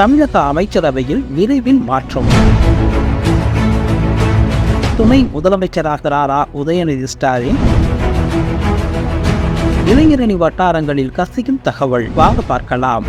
தமிழக அமைச்சரவையில் விரைவில் மாற்றம். துணை முதலமைச்சராகிறாரா உதயநிதி ஸ்டாலின். இளைஞரணி வட்டாரங்களில் கசியும் தகவல். வாங்க பார்க்கலாம்.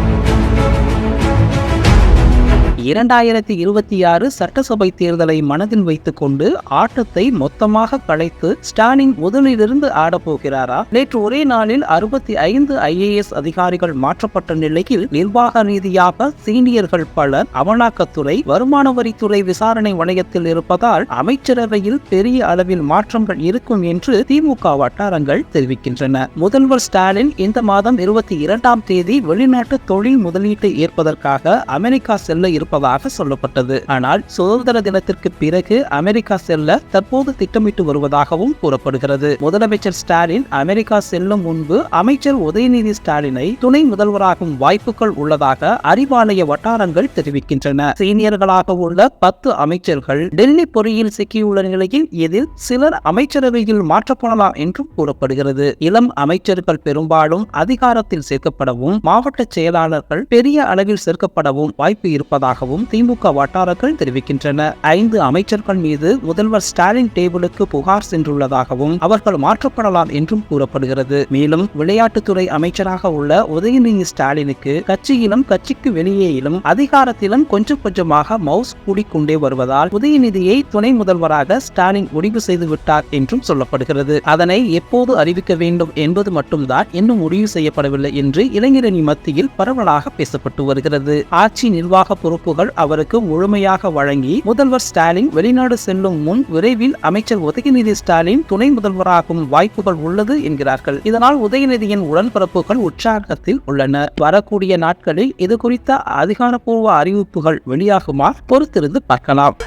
இரண்டாயிரத்தி இருபத்தி ஆறு சட்டசபை தேர்தலை மனதில் வைத்துக்கொண்டு ஆட்டத்தை மொத்தமாக கலைத்து ஸ்டாலின் முதலிலிருந்து ஆடப்போகிறாரா நேற்று ஒரே நாளில் அறுபத்தி ஐந்து ஐஏஎஸ் அதிகாரிகள் மாற்றப்பட்ட நிலையில் நிர்வாக ரீதியாக சீனியர்கள் பலர் அமலாக்கத்துறை வருமான வரித்துறை விசாரணை வளையத்தில் இருப்பதால் அமைச்சரவையில் பெரிய அளவில் மாற்றங்கள் இருக்கும் என்று திமுக வட்டாரங்கள் தெரிவிக்கின்றன. முதல்வர் ஸ்டாலின் இந்த மாதம் இருபத்தி இரண்டாம் தேதி வெளிநாட்டு தொழில் முதலீட்டை ஏற்பதற்காக அமெரிக்கா செல்ல இருப்பதாக சொல்லப்பட்டது. ஆனால் சுதந்திர தினத்திற்கு பிறகு அமெரிக்கா செல்ல தற்போது திட்டமிட்டு வருவதாகவும் கூறப்படுகிறது. முதலமைச்சர் ஸ்டாலின் அமெரிக்கா செல்லும் முன்பு அமைச்சர் உதயநிதி ஸ்டாலினை துணை முதல்வராகும் வாய்ப்புகள் உள்ளதாக அறிவாலய வட்டாரங்கள் தெரிவிக்கின்றன. சீனியர்களாக உள்ள பத்து அமைச்சர்கள் டெல்லி பொறியில் சிக்கியுள்ள நிலையில் இதில் சிலர் அமைச்சரவையில் மாற்றப்படலாம் என்றும் கூறப்படுகிறது. இளம் அமைச்சர்கள் பெரும்பாலும் அதிகாரத்தில் சேர்க்கப்படவும் மாவட்ட செயலாளர்கள் பெரிய அளவில் சேர்க்கப்படவும் வாய்ப்பு இருப்பதாகவும் திமுக வட்டாரங்கள் தெரிவிக்கின்றன. ஐந்து அமைச்சர்கள் மீது முதல்வர் ஸ்டாலின் டேபிளுக்கு புகார் சென்றுள்ளதாகவும் அவர்கள் மாற்றப்படலாம் என்றும் கூறப்படுகிறது. மேலும் விளையாட்டுத்துறை அமைச்சராக உள்ள உதயநிதி ஸ்டாலினுக்கு கட்சியிலும் கட்சிக்கு வெளியேயிலும் அதிகாரத்திலும் கொஞ்சம் கொஞ்சமாக மவுஸ் கூடிக்கொண்டே வருவதால் உதயநிதியை துணை முதல்வராக ஸ்டாலின் முடிவு செய்து விட்டார் என்றும் சொல்லப்படுகிறது. அதனை எப்போது அறிவிக்க வேண்டும் என்பது மட்டும்தான் இன்னும் முடிவு செய்யப்படவில்லை என்று இளைஞரணி மத்தியில் பரவலாக பேசப்பட்டு வருகிறது. ஆட்சி நிர்வாக பொறுப்புகள் அவருக்கு முழுமையாக வழங்கி முதல்வர் ஸ்டாலின் வெளிநாடு செல்லும் முன் விரைவில் அமைச்சர் உதயநிதி ஸ்டாலின் துணை முதல்வராகும் வாய்ப்புகள் உள்ளது என்கிறார்கள். இதனால் உதயநிதியின் உடன்பிறப்புகள் உற்சாகத்தில் உள்ளனர் வரக்கூடிய நாட்களில் இது குறித்த அதிகாரப்பூர்வ அறிவிப்புகள் வெளியாகுமா? பொறுத்திருந்து பார்க்கலாம்.